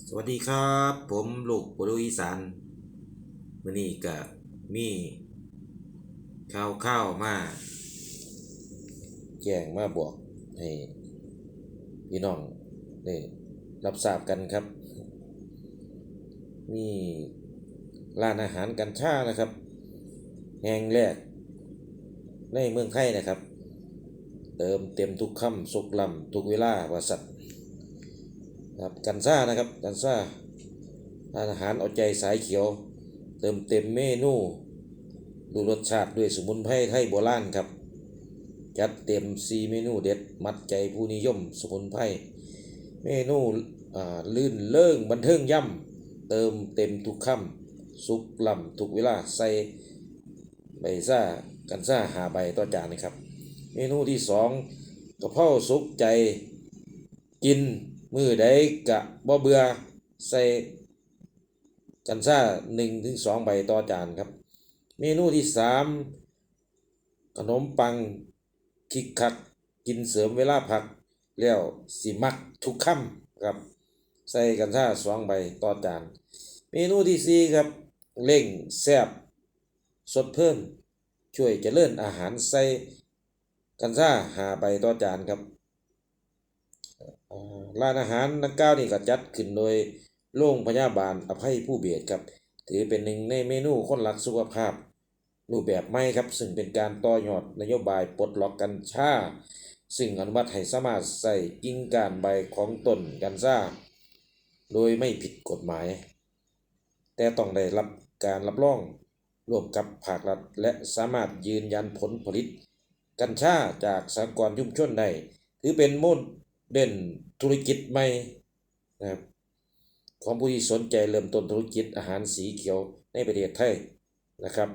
สวัสดีครับ ผมลูกปุรุอีสานมื่อนี้ก็มีข้าวข้าวมาแจ้งมาบอกให้พี่น้องได้รับทราบกันครับ มีร้านอาหารกันชานะครับ แห่งแรก ในเมืองไทยนะครับ เติมเต็มทุกคำสุกลำทุกเวลาว่าสัตว์ ครับกันซ่านะครับกันซ่าร้านอาหารเอาใจสายเขียว เติมเต็มเมนูดูรสชาติด้วยสมุนไพรไทยโบราณครับ จัดเต็มซีเมนูเด็ดมัดใจผู้นิยมสมุนไพรเมนูลื่นเลิ่งบันเทิงย่ำเติมเต็มทุกคำสุกลำทุกเวลาใส่ใบซ่ากันซ่าหาใบต่อจานนะครับ เมนูที่สองกะเพราสุกใจกิน มือใดกะบ่เบื่อใส่กันซ่าหนึ่งถึงสองใบต่อจานครับ เมนูที่สามขนมปังคิกคักกินเสริมเวลาพัก แล้วสิมักทุกคำครับ ใส่กันซ่าสองใบต่อจาน เมนูที่สี่ครับเร่งแซบสดเพิ่ม ช่วยเจริญอาหารใส่กันซ่าหาใบต่อจานครับ ร้านอาหารนักก้าวนี่ก็จัดขึ้นโดยโรงพยาบาลอภัยผู้เบียดครับ ถือเป็นหนึ่งในเมนูคนรักสุขภาพ รูปแบบใหม่ครับ ซึ่งเป็นการต่อยอดนโยบายปลดล็อกกัญชาซึ่งอนุมัติให้สามารถใส่กิ่งกานใบของต้นกัญชาโดยไม่ผิดกฎหมาย แต่ต้องได้รับการรับรองร่วมกับภาครัฐ และสามารถยืนยันผลผลิต กัญชาจากสหกรณ์ชุมชนได้ถือเป็นโม เด่นธุรกิจใหม่นะครับของผู้ที่สนใจเริ่มต้นธุรกิจอาหารสีเขียวในประเทศไทยนะครับ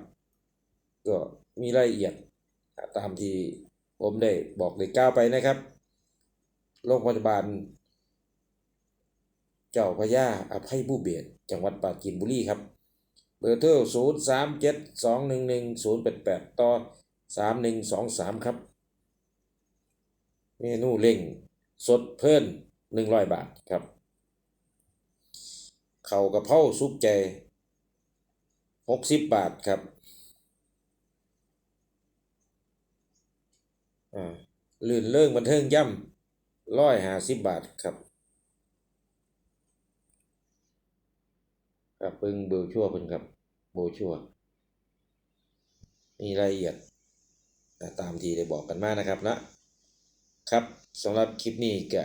ก็มีรายละเอียดตามที่ผมได้บอกได้กล่าวไปนะครับโรงพยาบาล เจ้าพระยาอภัยผู้เบียดจังหวัดปราจีนบุรีครับ เบอร์โทร0 3 7 2 1 1 0 8 8 ต่อ 3 1 2 3 ครับ เมนูเร่ง สดเพิ่น100บาทครับ เข่ากระเพราสุกใจ60บาทครับอ่าลื่นเรื่องบันเทิงย่ำร้อยห้าสิบบาทครับครับเพิ่งเบลชั่วเพิ่นครับโบชั่วมีรายละเอียดตามที่ได้บอกกันมานะครับนะ ครับสำหรับคลิปนี้ก็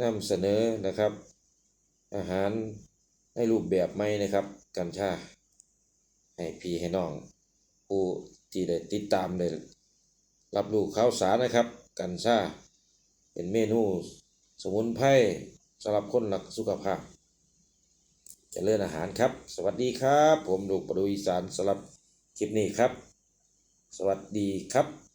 นำเสนอนะครับ อาหารในรูปแบบใหม่นะครับ กัญชา ให้พี่ให้น้อง ผู้ที่ได้ติดตามได้รับรู้ข่าวสารนะครับ กัญชา เป็นเมนูสมุนไพรสำหรับคนรักสุขภาพจะเลื่อนอาหารครับ สวัสดีครับ ผมลูกประดูอีสานสำหรับคลิปนี้ครับ สวัสดีครับ